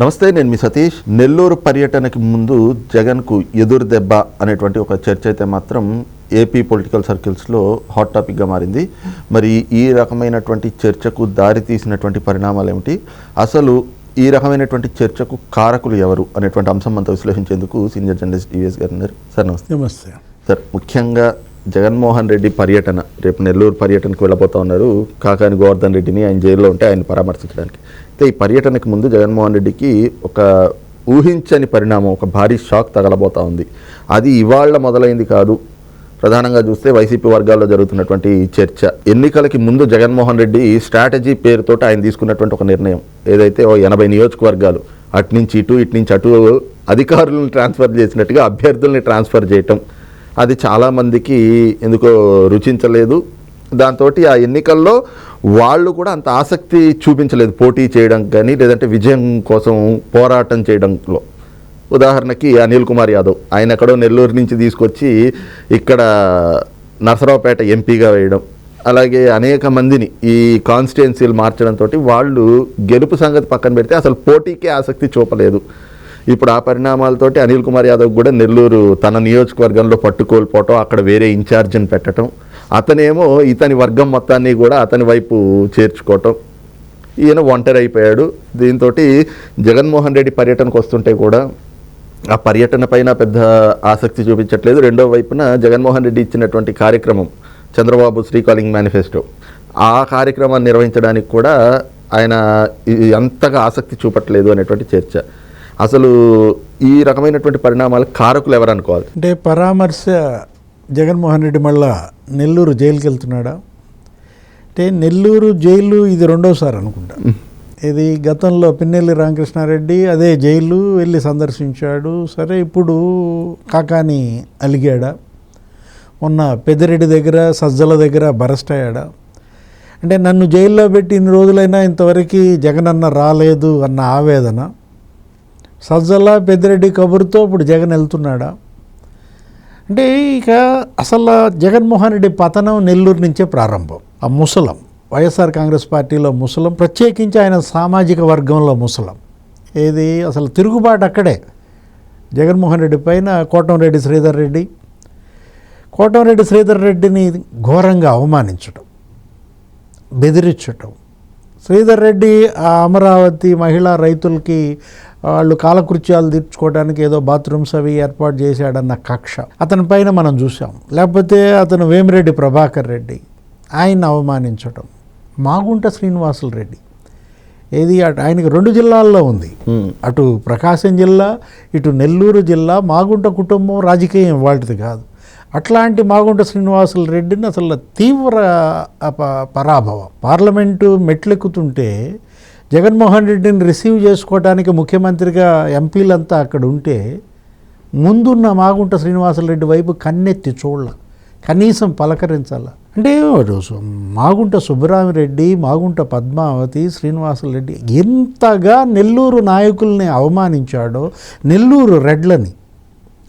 నమస్తే నేను మీ సతీష్. నెల్లూరు పర్యటనకి ముందు జగన్కు ఎదురు దెబ్బ అనేటువంటి ఒక చర్చ అయితే మాత్రం ఏపీ పొలిటికల్ సర్కిల్స్లో హాట్ టాపిక్గా మారింది. మరి ఈ రకమైనటువంటి చర్చకు దారి తీసినటువంటి పరిణామాలు ఏమిటి? అసలు ఈ రకమైనటువంటి చర్చకు కారకులు ఎవరు అనేటువంటి అంశం అంతా విశ్లేషించేందుకు సీనియర్ జర్నలిస్ట్ డివిఎస్ గారు ఉన్నారు. సార్ నమస్తే. నమస్తే. సార్ ముఖ్యంగా జగన్మోహన్ రెడ్డి పర్యటన రేపు నెల్లూరు పర్యటనకు వెళ్ళబోతా ఉన్నారు. కాకాని గోవర్ధన్ రెడ్డిని ఆయన జైల్లో ఉంటే ఆయన పరామర్శించడానికి. అయితే ఈ పర్యటనకు ముందు జగన్మోహన్ రెడ్డికి ఒక ఊహించని పరిణామం ఒక భారీ షాక్ తగలబోతా ఉంది. అది ఇవాళ మొదలైంది కాదు. ప్రధానంగా చూస్తే వైసీపీ వర్గాల్లో జరుగుతున్నటువంటి చర్చ. ఎన్నికలకి ముందు జగన్మోహన్ రెడ్డి స్ట్రాటజీ పేరుతో ఆయన తీసుకున్నటువంటి ఒక నిర్ణయం. ఏదైతే ఓ ఎనభై నియోజకవర్గాలు అటు నుంచి ఇటు ఇటు నుంచి అటు అధికారులను ట్రాన్స్ఫర్ చేసినట్టుగా అభ్యర్థుల్ని ట్రాన్స్ఫర్ చేయటం అది చాలామందికి ఎందుకో రుచించలేదు. దాంతో ఆ ఎన్నికల్లో వాళ్ళు కూడా అంత ఆసక్తి చూపించలేదు పోటీ చేయడం కానీ లేదంటే విజయం కోసం పోరాటం చేయడంలో. ఉదాహరణకి అనిల్ కుమార్ యాదవ్ ఆయన ఎక్కడో నెల్లూరు నుంచి తీసుకొచ్చి ఇక్కడ నరసరావుపేట ఎంపీగా వేయడం. అలాగే అనేక మందిని ఈ కాన్స్టిట్యున్సీలు మార్చడంతో వాళ్ళు గెలుపు సంగతి పక్కన పెడితే అసలు పోటీకే ఆసక్తి చూపలేదు. ఇప్పుడు ఆ పరిణామాలతోటి అనిల్ కుమార్ యాదవ్ కూడా నెల్లూరు తన నియోజకవర్గంలో పట్టుకోల్పోవటం అక్కడ వేరే ఇన్ఛార్జిని పెట్టడం అతనేమో ఇతని వర్గం మొత్తాన్ని కూడా అతని వైపు చేర్చుకోవటం. ఈయన ఒంటరి అయిపోయాడు. దీంతో జగన్మోహన్ రెడ్డి పర్యటనకు వస్తుంటే కూడా ఆ పర్యటన పైన పెద్ద ఆసక్తి చూపించట్లేదు. రెండో వైపున జగన్మోహన్ రెడ్డి ఇచ్చినటువంటి కార్యక్రమం చంద్రబాబు శ్రీకాలింగ్ మేనిఫెస్టో. ఆ కార్యక్రమాన్ని నిర్వహించడానికి కూడా ఆయన అంతగా ఆసక్తి చూపట్లేదు అనేటువంటి చర్చ. అసలు ఈ రకమైనటువంటి పరిణామాలు కారకులు ఎవరనుకోవాలి అంటే పరామర్శ జగన్మోహన్ రెడ్డి మళ్ళా నెల్లూరు జైలుకి వెళ్తున్నాడా అంటే నెల్లూరు జైలు ఇది రెండోసారి అనుకుంటా. ఇది గతంలో పిన్నెల్లి రామకృష్ణారెడ్డి అదే జైలు వెళ్ళి సందర్శించాడు. సరే ఇప్పుడు కాకాని అలిగాడా? మొన్న పెద్దిరెడ్డి దగ్గర సజ్జల దగ్గర బరెస్ట్ అయ్యాడా? అంటే నన్ను జైల్లో పెట్టి ఇన్ని రోజులైనా ఇంతవరకు జగనన్న రాలేదు అన్న ఆవేదన. సజ్జల పెద్దిరెడ్డి కబురుతో ఇప్పుడు జగన్ వెళ్తున్నాడా? అంటే ఇక అసలు జగన్మోహన్ రెడ్డి పతనం నెల్లూరు నుంచే ప్రారంభం. ఆ ముసలం వైఎస్ఆర్ కాంగ్రెస్ పార్టీలో ముసలం ప్రత్యేకించి ఆయన సామాజిక వర్గంలో ముసలం. ఏది అసలు తిరుగుబాటు అక్కడే. జగన్మోహన్ రెడ్డి పైన కోటంరెడ్డి శ్రీధర్ రెడ్డి. కోటంరెడ్డి శ్రీధర్ రెడ్డిని ఘోరంగా అవమానించడం బెదిరించటం శ్రీధర్ రెడ్డి ఆ అమరావతి మహిళా రైతులకి వాళ్ళు కాలకృత్యాలు తీర్చుకోవడానికి ఏదో బాత్రూమ్స్ అవి ఏర్పాటు చేశాడన్న కక్ష. అతని పైన మనం చూసాం లేకపోతే అతను వేమిరెడ్డి ప్రభాకర్ రెడ్డి. ఆయన అవమానించటం. మాగుంట శ్రీనివాసులు రెడ్డి. ఏది అటు ఆయనకి రెండు జిల్లాల్లో ఉంది. అటు ప్రకాశం జిల్లా ఇటు నెల్లూరు జిల్లా మాగుంట కుటుంబం రాజకీయం వాటిది కాదు. అట్లాంటి మాగుంట శ్రీనివాసులు రెడ్డిని అసలు తీవ్ర పరాభవం. పార్లమెంటు మెట్లెక్కుతుంటే జగన్మోహన్ రెడ్డిని రిసీవ్ చేసుకోవడానికి ముఖ్యమంత్రిగా ఎంపీలంతా అక్కడ ఉంటే ముందున్న మాగుంట శ్రీనివాసులరెడ్డి వైపు కన్నెత్తి చూడాల కనీసం పలకరించాల. అంటే మాగుంట సుబ్బరామిరెడ్డి మాగుంట పద్మావతి శ్రీనివాసులరెడ్డి ఎంతగా నెల్లూరు నాయకుల్ని అవమానించాడో నెల్లూరు రెడ్లని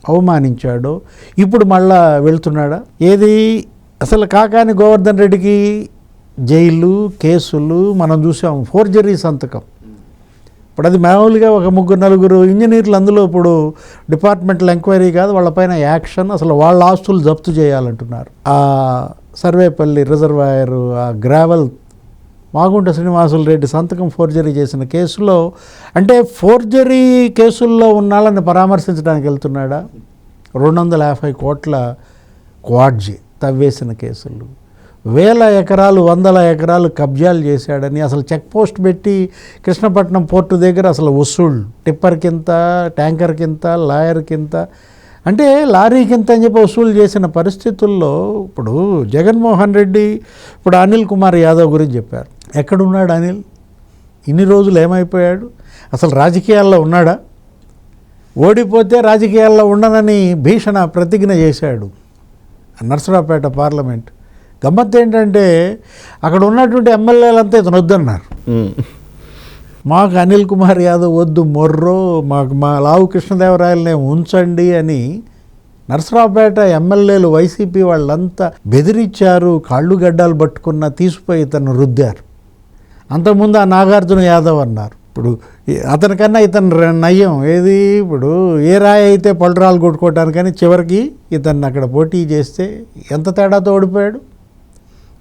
అవమానించాడో ఇప్పుడు మళ్ళా వెళ్తున్నాడా? ఏది? అసలు కాకాని గోవర్ధన్ రెడ్డికి జైలు కేసులు మనం చూసాం ఫోర్జరీ సంతకం. ఇప్పుడు అది మామూలుగా ఒక ముగ్గురు నలుగురు ఇంజనీర్లు అందులో ఇప్పుడు డిపార్ట్మెంటల్ ఎంక్వైరీ కాదు వాళ్ళపైన యాక్షన్ అసలు వాళ్ళ ఆస్తులు జప్తు చేయాలంటున్నారు. ఆ సర్వేపల్లి రిజర్వాయర్ ఆ గ్రావెల్ మాగుంట శ్రీనివాసులు రెడ్డి సంతకం ఫోర్జరీ చేసిన కేసులో అంటే ఫోర్జరీ కేసుల్లో ఉన్న వాళ్ళని పరామర్శించడానికి వెళ్తున్నాడా? రెండు వందల యాభై కోట్ల క్వాడ్జీ తవ్వేసిన కేసులు. వేల ఎకరాలు వందల ఎకరాలు కబ్జాలు చేశాడని అసలు చెక్ పోస్ట్ పెట్టి కృష్ణపట్నం పోర్టు దగ్గర అసలు వసూళ్ళు టిప్పర్ కింత ట్యాంకర్ కింత లాయర్ కింత అంటే లారీ కింత అని చెప్పి వసూలు చేసిన పరిస్థితుల్లో ఇప్పుడు జగన్మోహన్ రెడ్డి ఇప్పుడు అనిల్ కుమార్ యాదవ్ గురించి చెప్పారు. ఎక్కడున్నాడు అనిల్ ఇన్ని రోజులు ఏమైపోయాడు? అసలు రాజకీయాల్లో ఉన్నాడా? ఓడిపోతే రాజకీయాల్లో ఉండనని భీషణ ప్రతిజ్ఞ చేశాడు నర్సరావుపేట పార్లమెంట్. గమ్మత్ ఏంటంటే అక్కడ ఉన్నటువంటి ఎమ్మెల్యేలంతా ఇతను వద్దన్నారు. మాకు అనిల్ కుమార్ యాదవ్ వద్దు మొర్రో మాకు మా లావు కృష్ణదేవరాయలనే ఉంచండి అని నరసరావుపేట ఎమ్మెల్యేలు వైసీపీ వాళ్ళంతా బెదిరించారు కాళ్ళు గడ్డాలు పట్టుకున్న తీసిపోయి తను రుద్దారు. అంతకుముందు ఆ నాగార్జున యాదవ్ అన్నారు. ఇప్పుడు అతనికన్నా ఇతను ర- నయ్యం ఏది? ఇప్పుడు ఏ రాయి అయితే పళ్ళరాలు కొట్టుకోవటానికని చివరికి ఇతన్ని అక్కడ పోటీ చేస్తే ఎంత తేడాతో ఓడిపోయాడు?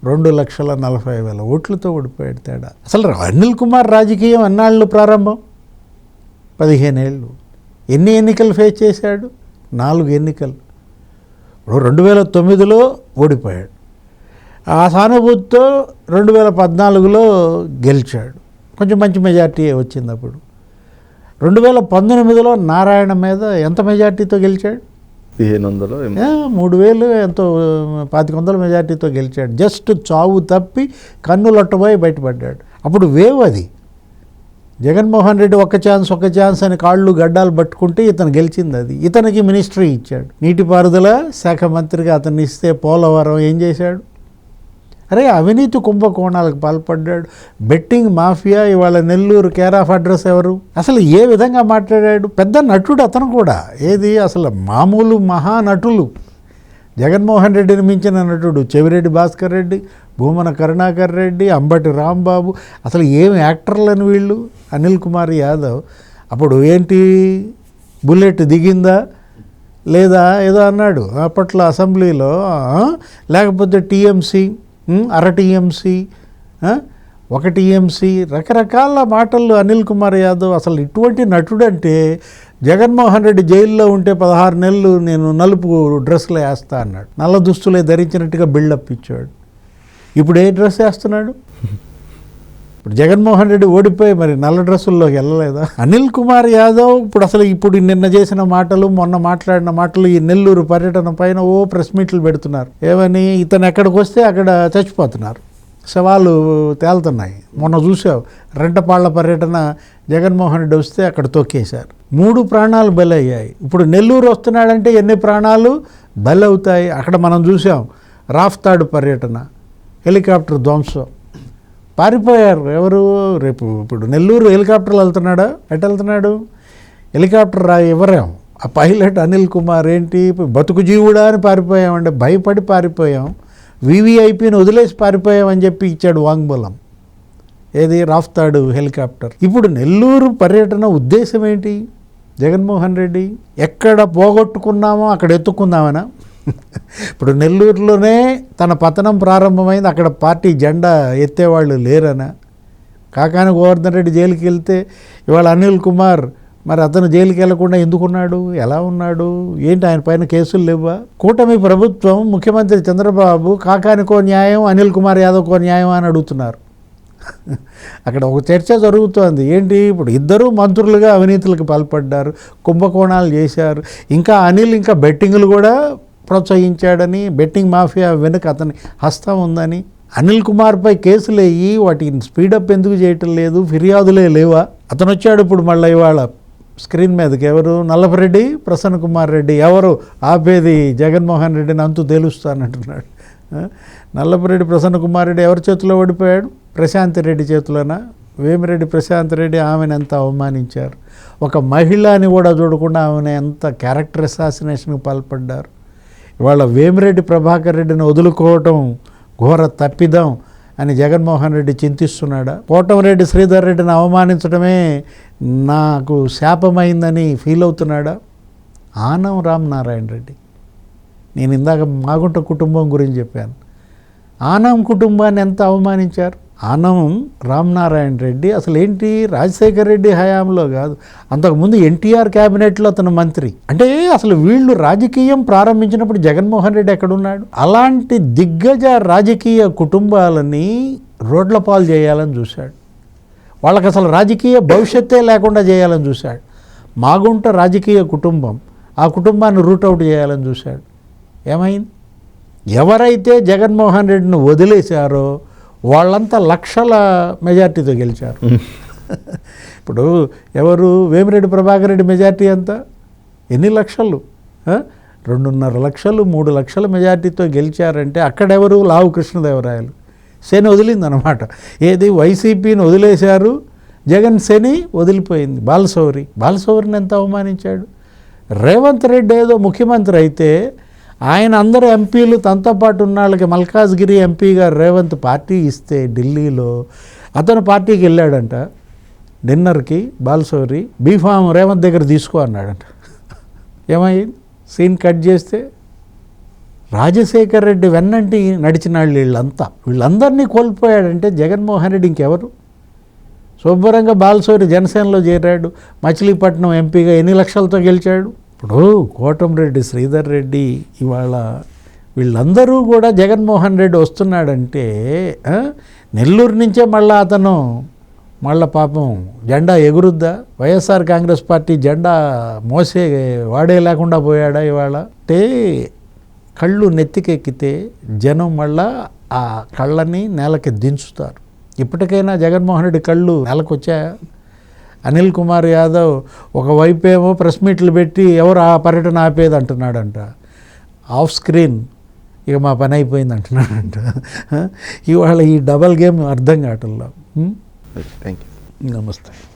రెండు లక్షల నలభై వేల ఓట్లతో ఓడిపోయాడు తేడా. అసలు అనిల్ కుమార్ రాజకీయం అన్నాళ్ళు ప్రారంభం. పదిహేనేళ్ళు ఎన్ని ఎన్నికలు ఫేస్ చేశాడు? నాలుగు ఎన్నికలు. ఇప్పుడు రెండు వేల తొమ్మిదిలో ఓడిపోయాడు. ఆ సానుభూతితో రెండు వేల పద్నాలుగులో గెలిచాడు. కొంచెం మంచి మెజార్టీ వచ్చింది అప్పుడు రెండు వేల పంతొమ్మిదిలో నారాయణ మీద ఎంత మెజార్టీతో గెలిచాడు? పదిహేను వందలు మూడు వేలు ఎంతో పాతిక వందల మెజార్టీతో గెలిచాడు. జస్ట్ చావు తప్పి కన్నులొట్టబోయి బయటపడ్డాడు. అప్పుడు వేవ్ అది. జగన్మోహన్ రెడ్డి ఒక్క ఛాన్స్ ఒక్క ఛాన్స్ అని కాళ్ళు గడ్డాలు పట్టుకుంటే ఇతను గెలిచింది అది ఇతనికి మినిస్ట్రీ ఇచ్చాడు. నీటిపారుదల శాఖ మంత్రిగా అతన్ని ఇస్తే పోలవరం ఏం చేశాడు? అరే అవినీతి కుంభకోణాలకు పాల్పడ్డాడు. బెట్టింగ్ మాఫియా ఇవాళ నెల్లూరు కేర్ ఆఫ్ అడ్రస్ ఎవరు? అసలు ఏ విధంగా మాట్లాడాడు? పెద్ద నటుడు అతను కూడా. ఏది? అసలు మామూలు మహానటులు జగన్మోహన్ రెడ్డిని మించిన నటుడు చెవిరెడ్డి భాస్కర్ రెడ్డి భూమన కరుణాకర్ రెడ్డి అంబటి రాంబాబు. అసలు ఏం యాక్టర్లని వీళ్ళు? అనిల్ కుమార్ యాదవ్. అప్పుడు ఏంటి? బుల్లెట్ దిగిందా? లేదా? ఏదో అన్నాడు. అప్పట్లో అసెంబ్లీలో లేకపోతే టీఎంసీ? అర టీఎంసీ ఒక టీఎంసీ రకరకాల మాటలు అనిల్ కుమార్ యాదవ్ అసలు ఇటువంటి నటుడు అంటే జగన్మోహన్ రెడ్డి జైల్లో ఉంటే పదహారు నెలలు నేను నలుపు డ్రెస్సులు వేస్తా అన్నాడు. నల్ల దుస్తులే ధరించినట్టుగా బిల్డప్ ఇచ్చాడు. ఇప్పుడు ఏ డ్రెస్ వేస్తున్నాడు? ఇప్పుడు జగన్మోహన్ రెడ్డి ఓడిపోయి మరి నల్ల డ్రెస్సుల్లోకి వెళ్ళలేదా? అనిల్ కుమార్ యాదవ్ ఇప్పుడు అసలు ఇప్పుడు నిన్న చేసిన మాటలు మొన్న మాట్లాడిన మాటలు ఈ నెల్లూరు పర్యటన పైన ఓ ప్రెస్ మీట్లు పెడుతున్నారు. ఏమని? ఇతను ఎక్కడికి వస్తే అక్కడ చచ్చిపోతున్నారు. శవాలు తేలుతున్నాయి. మొన్న చూసావు రెంటపాళ్ళ పర్యటన జగన్మోహన్ రెడ్డి వస్తే అక్కడ తొక్కేశారు. మూడు ప్రాణాలు బలయ్యాయి. ఇప్పుడు నెల్లూరు వస్తున్నాడంటే ఎన్ని ప్రాణాలు బలవుతాయి? అక్కడ మనం చూసాం రాఫ్తాడు పర్యటన హెలికాప్టర్ ధ్వంసం. పారిపోయారు. ఎవరు? రేపు ఇప్పుడు నెల్లూరు హెలికాప్టర్లు వెళ్తున్నాడా? ఎటు వెళ్తున్నాడు? హెలికాప్టర్ రా ఇవ్వరేం ఆ పైలట్ అనిల్ కుమార్ ఏంటి? బతుకు జీవుడా అని పారిపోయామంటే భయపడి పారిపోయాం. వివిఐపిని వదిలేసి పారిపోయామని చెప్పి ఇచ్చాడు వాంగ్మూలం. ఏది? రాఫ్తాడు హెలికాప్టర్. ఇప్పుడు నెల్లూరు పర్యటన ఉద్దేశం ఏంటి? జగన్మోహన్ రెడ్డి ఎక్కడ పోగొట్టుకున్నామో అక్కడ ఎత్తుకుందామనా ఇప్పుడు నెల్లూరులోనే తన పతనం ప్రారంభమైంది. అక్కడ పార్టీ జెండా ఎత్తేవాళ్ళు లేరనా. కాకాని గోవర్ధన్ రెడ్డి జైలుకి వెళ్తే ఇవాళ అనిల్ కుమార్ మరి అతను జైలుకి వెళ్ళకుండా ఎందుకున్నాడు? ఎలా ఉన్నాడు? ఏంటి ఆయన పైన కేసులు లేవా? కూటమి ప్రభుత్వం ముఖ్యమంత్రి చంద్రబాబు కాకానికో న్యాయం అనిల్ కుమార్ యాదవ్కో న్యాయం అని అడుగుతున్నారు. అక్కడ ఒక చర్చ జరుగుతోంది. ఏంటి? ఇప్పుడు ఇద్దరు మంత్రులుగా అవినీతులకు పాల్పడ్డారు కుంభకోణాలు చేశారు. ఇంకా అనిల్ ఇంకా బెట్టింగ్లు కూడా ప్రోత్సహించాడని బెట్టింగ్ మాఫియా వెనుక అతని హస్తం ఉందని అనిల్ కుమార్పై కేసులు వేయి వాటిని స్పీడప్ ఎందుకు చేయటం లేదు ఫిర్యాదులే లేవా? అతను వచ్చాడు ఇప్పుడు మళ్ళీ ఇవాళ. స్క్రీన్ మీదకి ఎవరు? నల్లపరెడ్డి ప్రసన్న కుమార్ రెడ్డి. ఎవరు? ఆపేది జగన్మోహన్ రెడ్డిని అంతు తేలుస్తానంటున్నాడు. నల్లపరెడ్డి ప్రసన్న కుమార్ రెడ్డి ఎవరి చేతిలో ఓడిపోయాడు? ప్రశాంత్ రెడ్డి చేతిలోన? వేమిరెడ్డి ప్రశాంత్ రెడ్డి ఆమెను ఎంత అవమానించారు? ఒక మహిళని కూడా చూడకుండా ఆమెను ఎంత క్యారెక్టర్ అసాసినేషన్కి పాల్పడ్డారు? ఇవాళ వేమిరెడ్డి ప్రభాకర్ రెడ్డిని వదులుకోవటం ఘోర తప్పిదం అని జగన్మోహన్ రెడ్డి చింతిస్తున్నాడా? కోటమిరెడ్డి శ్రీధర్ రెడ్డిని అవమానించడమే నాకు శాపమైందని ఫీల్ అవుతున్నాడా? ఆనం రామనారాయణ రెడ్డి. నేను ఇందాక మాగుంట కుటుంబం గురించి చెప్పాను. ఆనం కుటుంబాన్ని ఎంత అవమానించారు? ఆనం రామనారాయణ రెడ్డి. అసలు ఏంటి? రాజశేఖర రెడ్డి హయాంలో కాదు. అంతకుముందు ఎన్టీఆర్ క్యాబినెట్లో అతను మంత్రి. అంటే అసలు వీళ్ళు రాజకీయం ప్రారంభించినప్పుడు జగన్మోహన్ రెడ్డి ఎక్కడున్నాడు? అలాంటి దిగ్గజ రాజకీయ కుటుంబాలని రోడ్ల పాలు చేయాలని చూశాడు. వాళ్ళకి అసలు రాజకీయ భవిష్యత్తే లేకుండా చేయాలని చూశాడు. మాగుంట రాజకీయ కుటుంబం ఆ కుటుంబాన్ని రూట్అవుట్ చేయాలని చూశాడు. ఏమైంది? ఎవరైతే జగన్మోహన్ రెడ్డిని వదిలేశారో వాళ్ళంతా లక్షల మెజార్టీతో గెలిచారు. ఇప్పుడు ఎవరు వేమిరెడ్డి ప్రభాకర్ రెడ్డి మెజార్టీ ఎంత ఎన్ని లక్షలు? రెండున్నర లక్షలు మూడు లక్షల మెజార్టీతో గెలిచారంటే అక్కడెవరు? లావు కృష్ణదేవరాయలు. శని వదిలిందనమాట ఏది? వైసీపీని వదిలేశారు. జగన్ శని వదిలిపోయింది. బాలసౌరి. బాలసౌరిని ఎంత అవమానించాడు? రేవంత్ రెడ్డి ఏదో ముఖ్యమంత్రి అయితే ఆయన అందరూ ఎంపీలు తనతో పాటు ఉన్న వాళ్ళకి మల్కాజ్గిరి గారు రేవంత్ పార్టీ ఇస్తే ఢిల్లీలో అతను పార్టీకి వెళ్ళాడంట. డిన్నర్కి బాలసౌరి బీఫామ్ రేవంత్ దగ్గర తీసుకో అన్నాడంట. ఏమైంది సీన్ కట్ చేస్తే రాజశేఖర్ రెడ్డి వెన్నంటి నడిచిన వాళ్ళు వీళ్ళంతా. వీళ్ళందరినీ కోల్పోయాడంటే జగన్మోహన్ రెడ్డి ఇంకెవరు? శుభ్రంగా బాలసౌరి జనసేనలో చేరాడు. మచిలీపట్నం ఎంపీగా ఎన్ని లక్షలతో గెలిచాడు? ఇప్పుడు కోటంరెడ్డి శ్రీధర్ రెడ్డి ఇవాళ వీళ్ళందరూ కూడా జగన్మోహన్ రెడ్డి వస్తున్నాడంటే నెల్లూరు నుంచే మళ్ళా అతను మళ్ళా పాపం జెండా ఎగురుద్దా? వైఎస్ఆర్ కాంగ్రెస్ పార్టీ జెండా మోసే వాడే లేకుండా పోయాడా ఇవాళ? అంటే కళ్ళు నెత్తికెక్కితే జనం మళ్ళా ఆ కళ్ళని నేలకి దించుతారు. ఇప్పటికైనా జగన్మోహన్ రెడ్డి కళ్ళు నెలకొచ్చాయా? అనిల్ కుమార్ యాదవ్ ఒకవైపు ఏమో ప్రెస్ మీట్లు పెట్టి ఎవరు ఆ పర్యటన ఆపేది అంటున్నాడంట. Off screen. ఇక మా పని అయిపోయింది అంటున్నాడంట. ఇవాళ ఈ డబల్ గేమ్ అర్థం కావటంలో? థ్యాంక్ యూ నమస్తే.